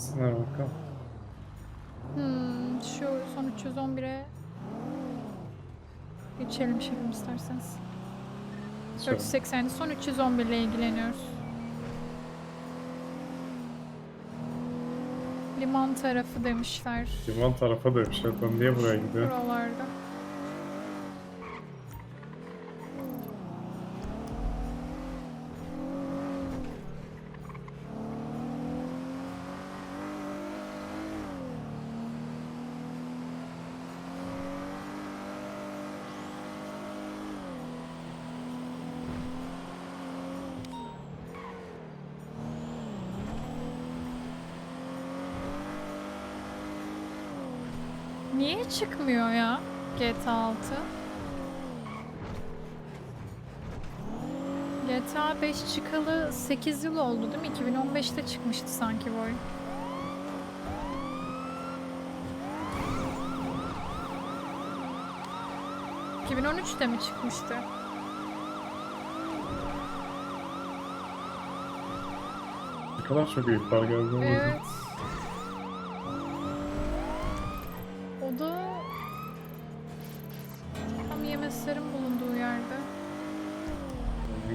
gitsinler bakalım. Hmm, şu son 311'e geçelim şefim isterseniz. 480'de son 311 ile ilgileniyoruz. Liman tarafı demişler. Liman tarafa demiş. Ben niye buraya gidiyor? Buralarda. Niye çıkmıyor ya GTA 6? GTA 5 çıkalı 8 yıl oldu değil mi? 2015'te çıkmıştı sanki bu oyun. ...2013'te mi çıkmıştı? Ne kadar çok ihbar geldi. Evet.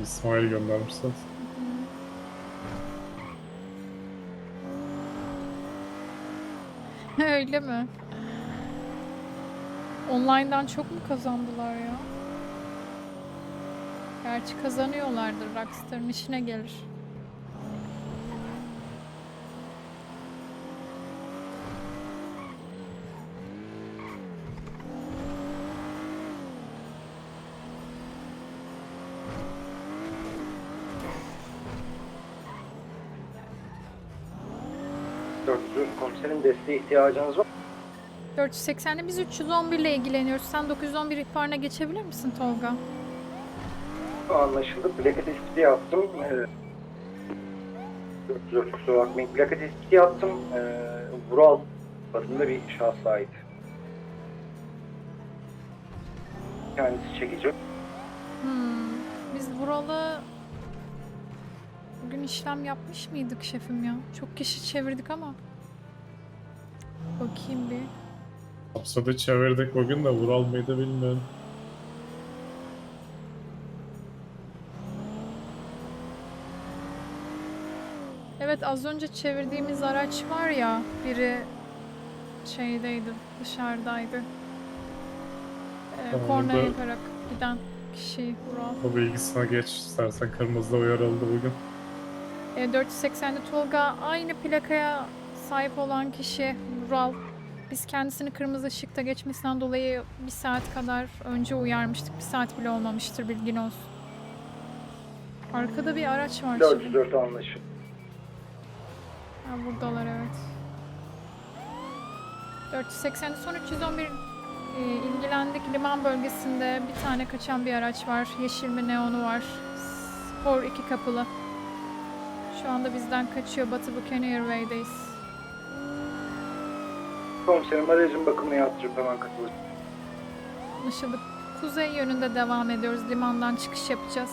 İsmail göndermiş zaten. Öyle mi? Online'dan çok mu kazandılar ya? Gerçi kazanıyorlardır. Rockstar'ın işine gelir. Desteğe ihtiyacınız var. 480'de biz 311 ile ilgileniyoruz. Sen 911 ihbarına geçebilir misin Tolga? Anlaşıldı. Plaka tespiti yaptım. Ee, 404 kusura bakmayın. Plaka tespiti yaptım. Ee, Vural adında bir şahsa ait. Kendisi çekici. Hmm. Biz buralı bugün işlem yapmış mıydık şefim ya? Çok kişi çevirdik ama. Bakayım bir. Hapsada çevirdik bugün de Vural mıydı bilmiyorum. Evet az önce çevirdiğimiz araç var ya biri şeydeydi dışarıdaydı. Ee, Tamam, korna yaparak giden kişi Vural. O bilgisine geç istersen kırmızıda uyarıldı bugün. E, 480'de Tolga aynı plakaya sahip olan kişi Vural. Biz kendisini kırmızı ışıkta geçmesinden dolayı bir saat kadar önce uyarmıştık. Bir saat bile olmamıştır bilgin olsun. Arkada bir araç var şimdi. 404 anlaşıldı. Ha, buradalar evet. 480'de son 311 e, ilgilendik. Liman bölgesinde bir tane kaçan bir araç var. Yeşil mi neonu var. Spor iki kapılı. Şu anda bizden kaçıyor. Batı Buchanan Airway'deyiz. Komiserim aracın bakımını yaptırıp hemen katılır. Anlaşıldı. Kuzey yönünde devam ediyoruz. Limandan çıkış yapacağız.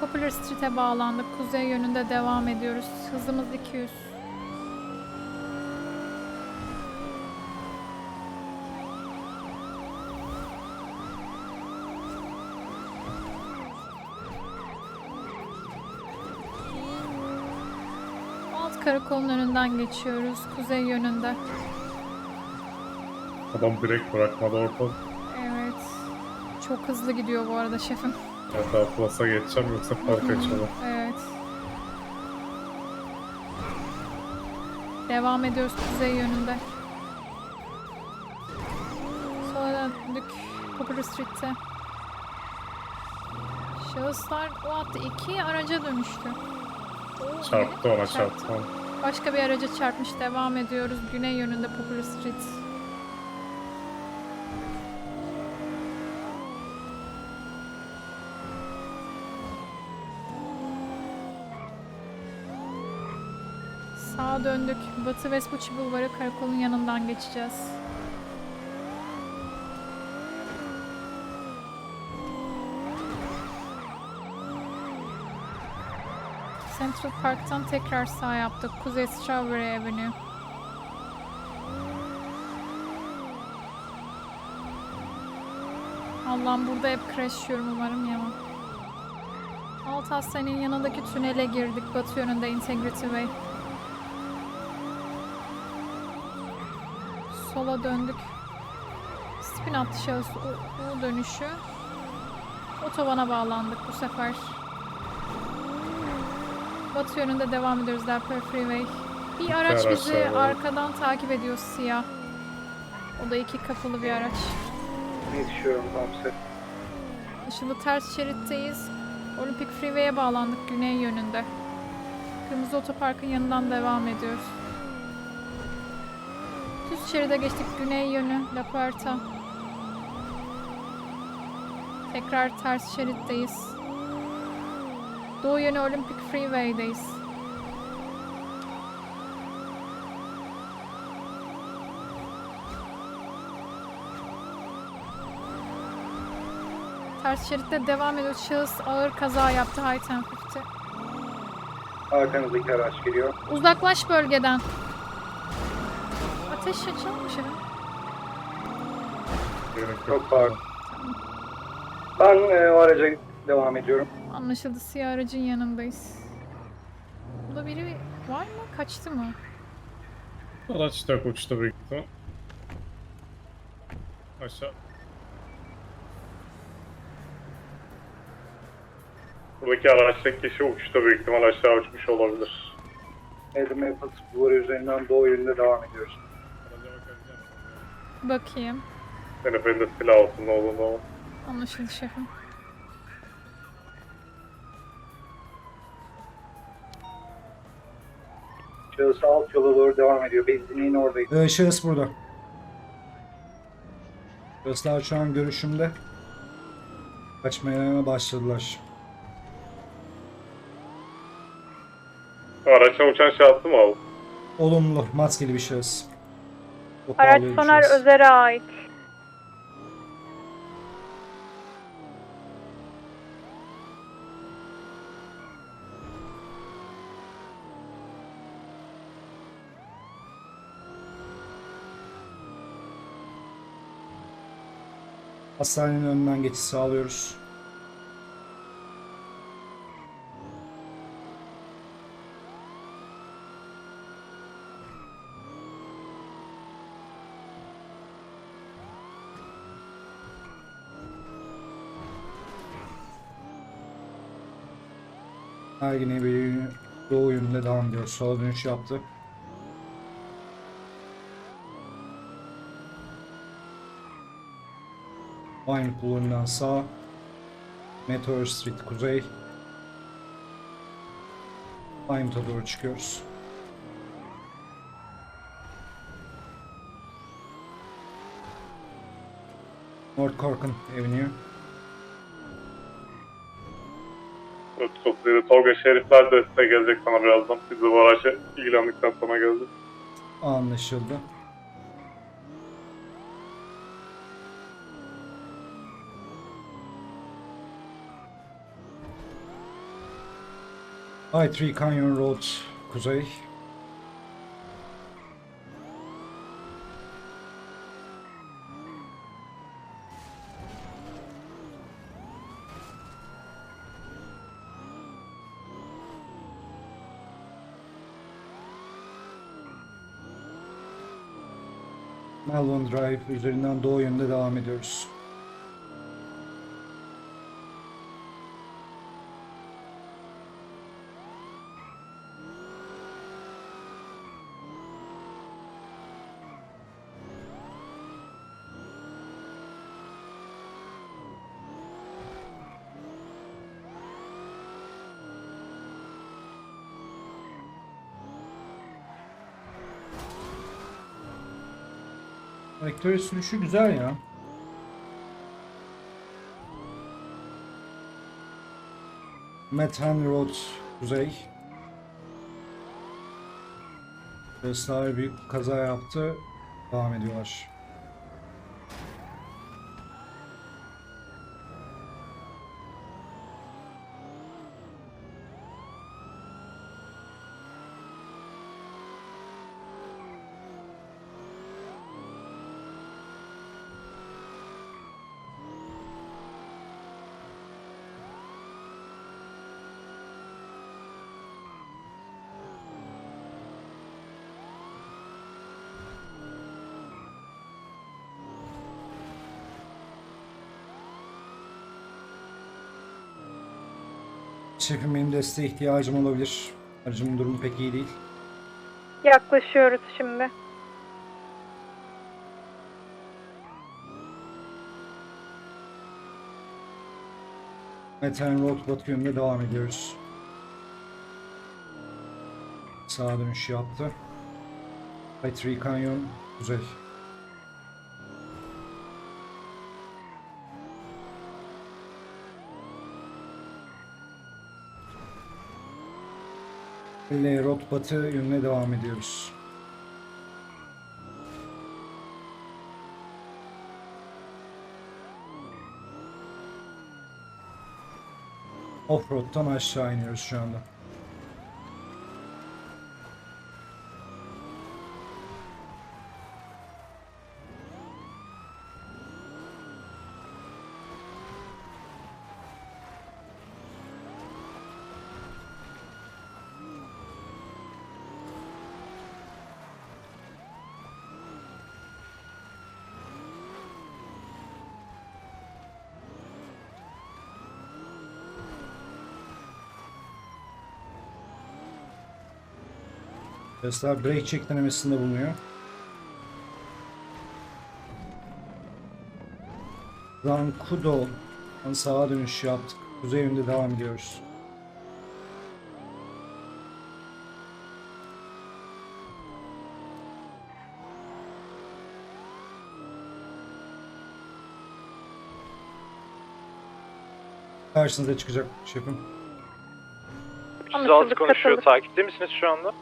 Popular Street'e bağlandık. Kuzey yönünde devam ediyoruz. Hızımız 200. Alt karakolun önünden geçiyoruz. Kuzey yönünde. Adam direkt bırakmadı ortadan. Evet. Çok hızlı gidiyor bu arada şefim. Ya daha Plus'a geçeceğim yoksa park açalım. Evet. Devam ediyoruz kuzey yönünde. Sola döndük Poplar Street'te. Şahıslar o hatta iki araca dönüştü. Çarptı ona Çarptı. çarptı. ona. Başka bir araca çarpmış. Devam ediyoruz. Güney yönünde Poplar Street. Sağa döndük. Batı Vespucci Bulvarı karakolun yanından geçeceğiz. Central Park'tan tekrar sağ yaptık. Kuzey Strawberry Avenue. Allah'ım burada hep crash yiyorum umarım yemem. Alt hastanenin yanındaki tünele girdik. Batı yönünde Integrity Way. Sola döndük. Spin attı şahıs U, U dönüşü. Otobana bağlandık bu sefer. Batı yönünde devam ediyoruz Delphi Freeway. Bir araç araç bizi evet. arkadan takip ediyor siyah. O da iki kapılı bir araç. Yetişiyorum komiser. Şimdi ters şeritteyiz. Olympic Freeway'e bağlandık güney yönünde. Kırmızı otoparkın yanından devam ediyoruz. Düz şeride geçtik güney yönü La Puerta. Tekrar ters şeritteyiz. Doğu yönü Olympic Freeway'deyiz. Ters şeritte devam ediyor. Şahıs ağır kaza yaptı High 1050. Arkanızdaki araç geliyor. Uzaklaş bölgeden. Ateş açılmış yok. Çok pardon. Ben e, o araca devam ediyorum. Anlaşıldı. Siyah aracın yanındayız. Burada biri var mı? Kaçtı mı? Araç da uçtu büyük ihtimal. Aşağı. Buradaki araçtaki kişi uçtu büyük ihtimal aşağı uçmuş olabilir. Edim Apple duvarı üzerinden doğu yönünde devam ediyoruz. Bakayım. Senin elinde silah olsun ne olur ne olur. Anlaşıldı şefim. Şahıs alt yola doğru devam ediyor. Benzinliğin oradayız. Ee, şahıs burada. Şahıslar şu an görüşümde. Kaçmaya başladılar. Araçtan uçan şahsı mı aldın? Olumlu, maskeli bir şahıs. Araç Soner. Özer'e ait. Hastanenin önünden geçiş sağlıyoruz. Ergine bir doğu yönünde devam ediyor. Sola dönüş yaptı. Aynı kullanılan sağ. Meteor Street kuzey. Aynıta doğru çıkıyoruz. North Corkin Avenue. 437 Tolga şerifler de size gelecek sana birazdan. Biz de bu araçla ilgilendikten sonra geleceğiz. Anlaşıldı. I-3 Canyon Road kuzey. Melbourne Drive üzerinden doğu yönünde devam ediyoruz. Vektör sürüşü güzel ya. Metan Road kuzey. Tesla büyük kaza yaptı. Devam ediyorlar. Şefim benim desteğe ihtiyacım olabilir. Aracımın durumu pek iyi değil. Yaklaşıyoruz şimdi. Meteor Road batı yönünde devam ediyoruz. Sağa dönüş yaptı. Petri Canyon kuzey. L Road batı yönüne devam ediyoruz. Offroad'dan aşağı iniyoruz şu anda. Tesla brake check denemesinde bulunuyor. Rankudo'dan sağa dönüş yaptık. Kuzey yönünde devam ediyoruz. Karşınıza çıkacak şefim. 36 konuşuyor. Takipte misiniz şu anda?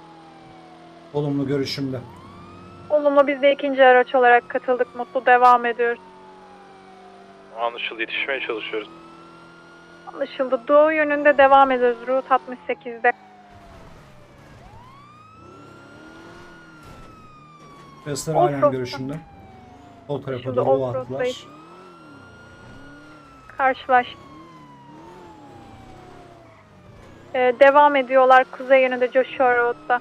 Olumlu görüşümde. Olumlu biz de ikinci araç olarak katıldık. Mutlu devam ediyoruz. Anlaşıldı. Yetişmeye çalışıyoruz. Anlaşıldı. Doğu yönünde devam ediyoruz. Route 68'de. Tesla halen görüşümde. Sol tarafa doğru offroad'dayız. atlar. Karşılaş. Ee, devam ediyorlar kuzey yönünde Joshua Road'da.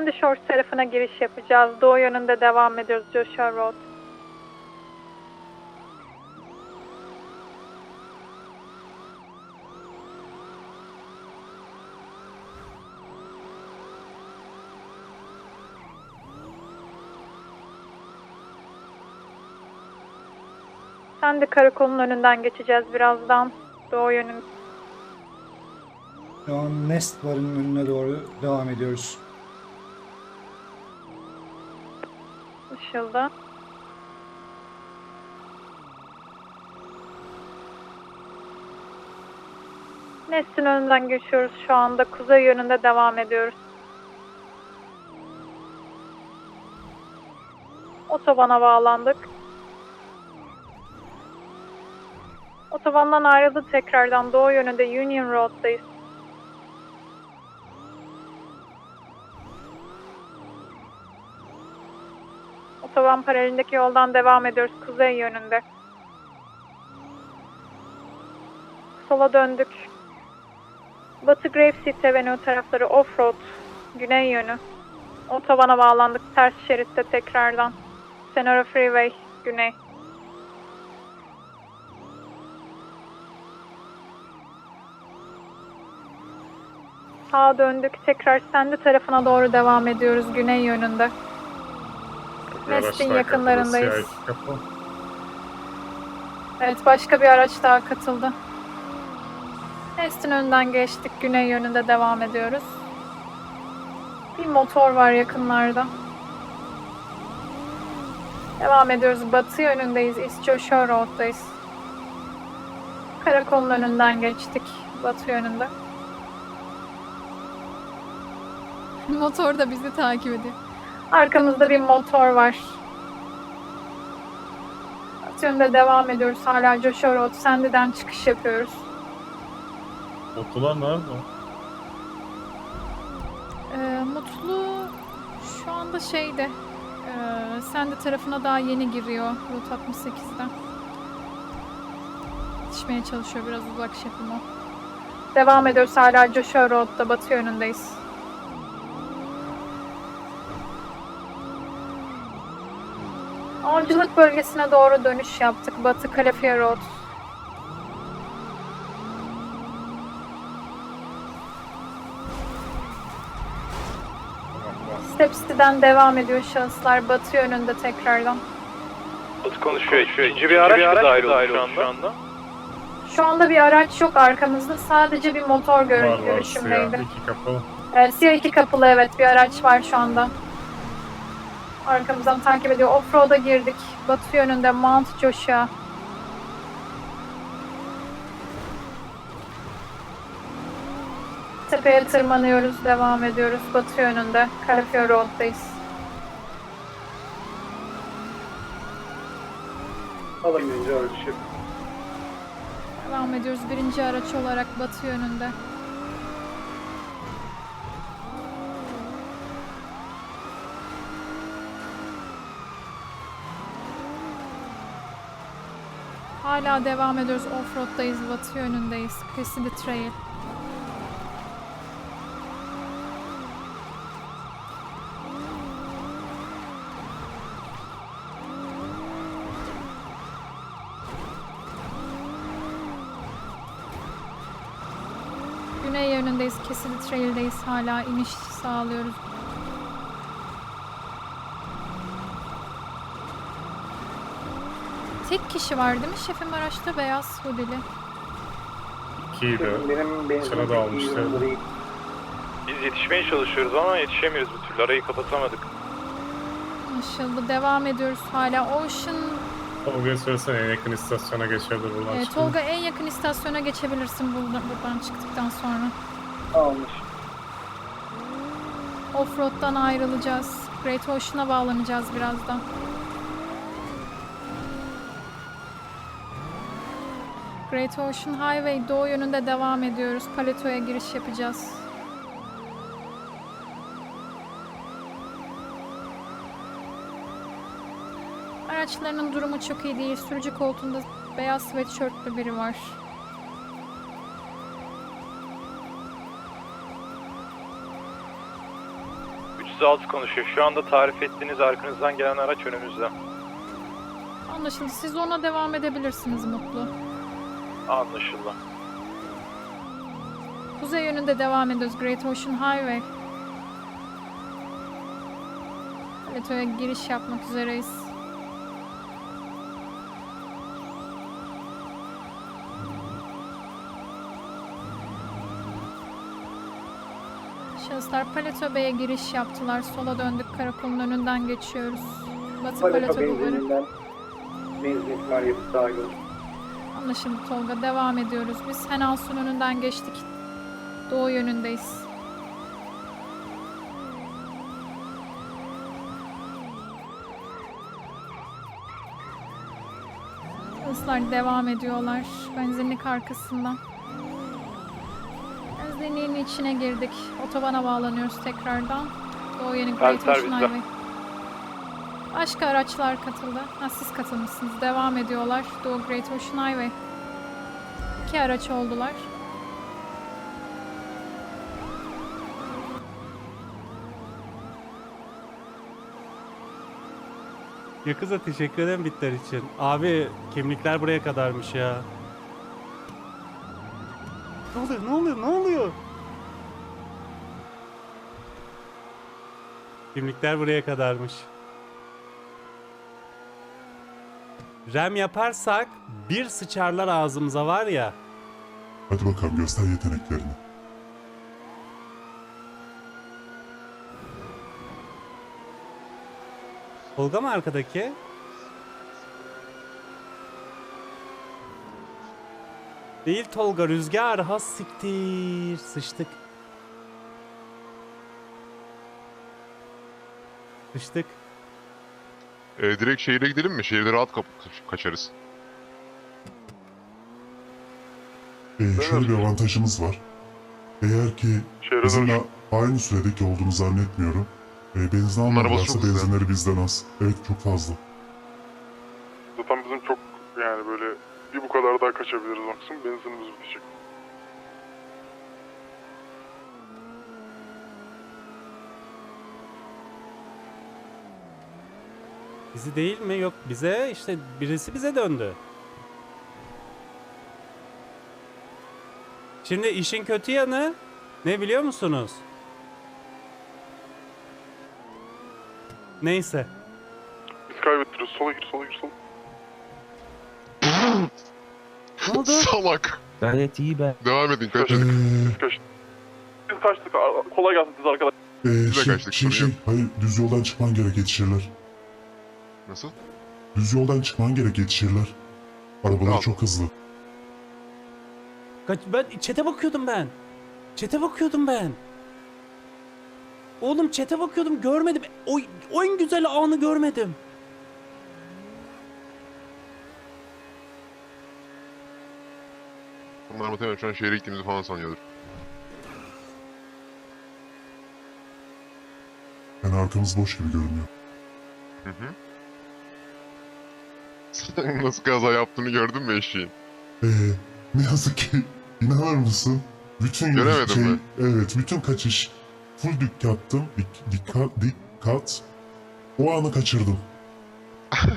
Sandy Shores tarafına giriş yapacağız. Doğu yönünde devam ediyoruz Joshua Road. Sandy karakolun önünden geçeceğiz birazdan. Doğu yönünde. Şu an Nest Bar'ın önüne doğru devam ediyoruz. Anlaşıldı. Nesrin önünden geçiyoruz şu anda. Kuzey yönünde devam ediyoruz. Otobana bağlandık. Otobandan ayrıldı tekrardan. Doğu yönünde Union Road'dayız. Otoban paralelindeki yoldan devam ediyoruz kuzey yönünde. Sola döndük. Batı Grapeseed Avenue tarafları offroad, güney yönü. Otobana bağlandık ters şeritte tekrardan. Senora Freeway, güney. Sağa döndük. Tekrar Sandy tarafına doğru devam ediyoruz güney yönünde. Mestin yakınlarındayız. Evet başka bir araç daha katıldı. Nestin önünden geçtik. Güney yönünde devam ediyoruz. Bir motor var yakınlarda. Devam ediyoruz. Batı yönündeyiz. East Joshua Road'dayız. Karakolun önünden geçtik. Batı yönünde. Motor da bizi takip ediyor. Arkamızda bir motor var. Yönünde devam ediyoruz. Hala Joshua Road. Sandy'den çıkış yapıyoruz. Otular nerede? Ee, Mutlu şu anda şeyde e, Sandy tarafına daha yeni giriyor Route 68'den. Yetişmeye çalışıyor biraz uzak şefim o. Devam ediyoruz hala Joshua Road'da batı yönündeyiz. Avcılık bölgesine doğru dönüş yaptık. Batı Calafia Road. Stepsi'den devam ediyor şahıslar batı yönünde tekrardan. Batı konuşuyor. İkinci bir araç mı dahil oldu şu anda? Şu anda bir araç yok arkamızda. Sadece bir motor gör görüşümdeydi. siyah iki kapalı. Evet, siyah iki kapılı evet bir araç var şu anda. Arkamızdan takip ediyor. Offroad'a girdik. Batı yönünde Mount Joshua. Tepeye tırmanıyoruz, devam ediyoruz. Batı yönünde. Calafia Road'dayız. Alın birinci ölçü. Devam ediyoruz birinci araç olarak batı yönünde. Hala devam ediyoruz. Offroad'dayız. Batı yönündeyiz. Cassidy Trail. Güney yönündeyiz. Cassidy Trail'deyiz. Hala iniş sağlıyoruz. Tek kişi var değil mi şefim araçta beyaz hoodili? İkiydi. Benim Sana da almışlar. Biz yetişmeye çalışıyoruz ama yetişemiyoruz bir türlü. Arayı kapatamadık. Anlaşıldı. Devam ediyoruz hala. Ocean Tolga'ya söylesene en yakın istasyona geçebilir buradan e, çıkıyor. Tolga en yakın istasyona geçebilirsin buradan, buradan çıktıktan sonra. Almış. Offroad'dan ayrılacağız. Great Ocean'a bağlanacağız birazdan. Great Ocean Highway doğu yönünde devam ediyoruz. Paleto'ya giriş yapacağız. Araçlarının durumu çok iyi değil. Sürücü koltuğunda beyaz sweatshirtlü biri var. altı konuşuyor. Şu anda tarif ettiğiniz arkanızdan gelen araç önümüzde. Anlaşıldı. Siz ona devam edebilirsiniz Mutlu. Anlaşıldı. Kuzey yönünde devam ediyoruz. Great Ocean Highway. Paleto'ya giriş yapmak üzereyiz. Şahıslar Paleto Bay'e giriş yaptılar. Sola döndük. Karakolun önünden geçiyoruz. Batı Paleta Paleto duvarı. benzininden benzin ihtimal yapıp olur. Anlaşıldı Tolga. Devam ediyoruz. Biz Henalsun önünden geçtik. Doğu yönündeyiz. Hızlar devam ediyorlar. Benzinlik arkasından. Benzinliğin içine girdik. Otobana bağlanıyoruz tekrardan. Doğu yönü Great Ocean. Highway. Başka araçlar katıldı. Ha, siz katılmışsınız. Devam ediyorlar. Doğu Great Ocean Highway. İki araç oldular. Yakıza teşekkür ederim bitler için. Abi kimlikler buraya kadarmış ya. Ne oluyor? Ne oluyor? Ne oluyor? Kimlikler buraya kadarmış. Rem yaparsak bir sıçarlar ağzımıza var ya. Hadi bakalım göster yeteneklerini. Tolga mı arkadaki? Değil Tolga rüzgar has siktir sıçtık. Sıçtık. Ee, direkt şehire gidelim mi? Şehirde rahat kap- kaçarız. Ee, şöyle bir avantajımız var. Eğer ki Şehre bizimle aynı süredeki olduğunu zannetmiyorum. E, benzin almadılarsa benzinleri bizden az. Evet çok fazla. Zaten bizim çok yani böyle bir bu kadar daha kaçabiliriz maksimum benzinimiz bitecek. Bizi değil mi? Yok bize işte birisi bize döndü. Şimdi işin kötü yanı ne biliyor musunuz? Neyse. Biz kaybettiriyoruz. Sola gir, sola gir, sola. Ne oldu? Salak. Gayet iyi be. Devam edin Ee, kaçırdık. Biz kaçtık. Kolay gelsin siz arkadaşlar. ee, de şey, kaçtık, şey, sorun şey, yok. hayır düz yoldan çıkman gerek yetişirler. Nasıl? Düz yoldan çıkman gerek yetişirler. Arabalar çok hızlı. Kaç ben çete bakıyordum ben. Çete bakıyordum ben. Oğlum çete bakıyordum görmedim. O, o en güzel anı görmedim. Bunlar muhtemelen şu an şehre gittiğimizi falan sanıyordur. Yani arkamız boş gibi görünüyor. Hı hı. Sen nasıl kaza yaptığını gördün mü eşeğin? Ee, ne yazık ki inanır mısın? Bütün yol Göremedin şey, mi? evet bütün kaçış full dikkattım. Dik, dikkat, dikkat. O anı kaçırdım.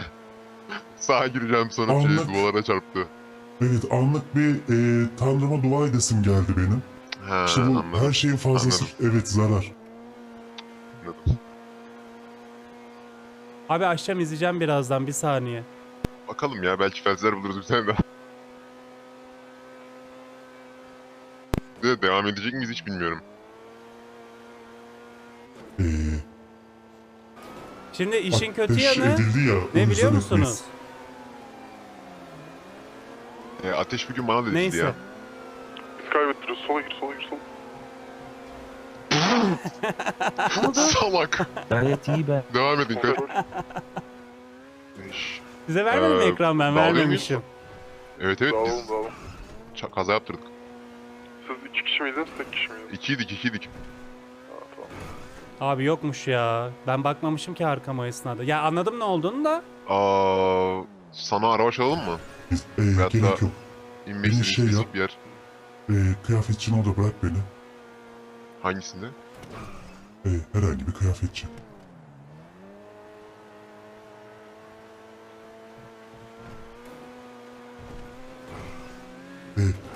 Sağa gireceğim sonra şey, Anlık. duvara çarptı. Evet anlık bir e, tanrıma dua edesim geldi benim. Ha, İşte bu anladım. her şeyin fazlası. Evet zarar. anladım. Abi akşam izleyeceğim birazdan bir saniye. Bakalım ya belki felseler buluruz bir tane daha. De devam edecek miyiz hiç bilmiyorum. Ee, Şimdi işin kötü ateş yanı edildi ya. ne biliyor musunuz? E, ateş bugün bana dedi Neyse. ya. Biz kaybettiriyoruz. Sola gir, sola gir, sola. Salak. Gayet iyi be. Devam edin. Kontrol. Beş. Size vermedim mi Ee, ekran ben bağlıyor vermemişim. Evet evet Dağılın, biz dağılın. ça- kaza yaptırdık. Siz iki kişi miydiniz, tek kişi miydiniz? İkiydik ikiydik. Ha, tamam. Abi yokmuş ya. Ben bakmamışım ki arkama esnada. Ya anladım ne olduğunu da. Aa, sana araba çalalım mı? Biz- Veyahut gerek yok. İnmek Bir istediğin şey spesifik yap. bir yer. Ee, kıyafetçini orada bırak beni. Hangisinde? Ee, herhangi bir kıyafetçi.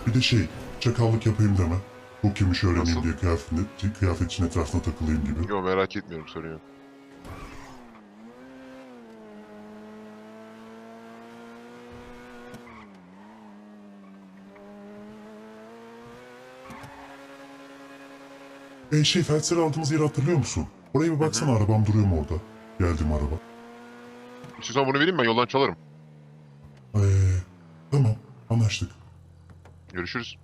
Bir de şey, çakallık yapayım deme. Bu kimmiş öğreneyim Nasıl? diye kıyafetini, kıyafetçinin etrafına takılayım gibi. Yok merak etmiyorum sorun yok. Ee, şey, Felser aldığımız yeri hatırlıyor musun? Oraya bir baksana arabam duruyor mu orada? Geldim araba. İstiyorsan bunu vereyim ben yoldan çalarım. Ee, tamam, anlaştık. Görüşürüz.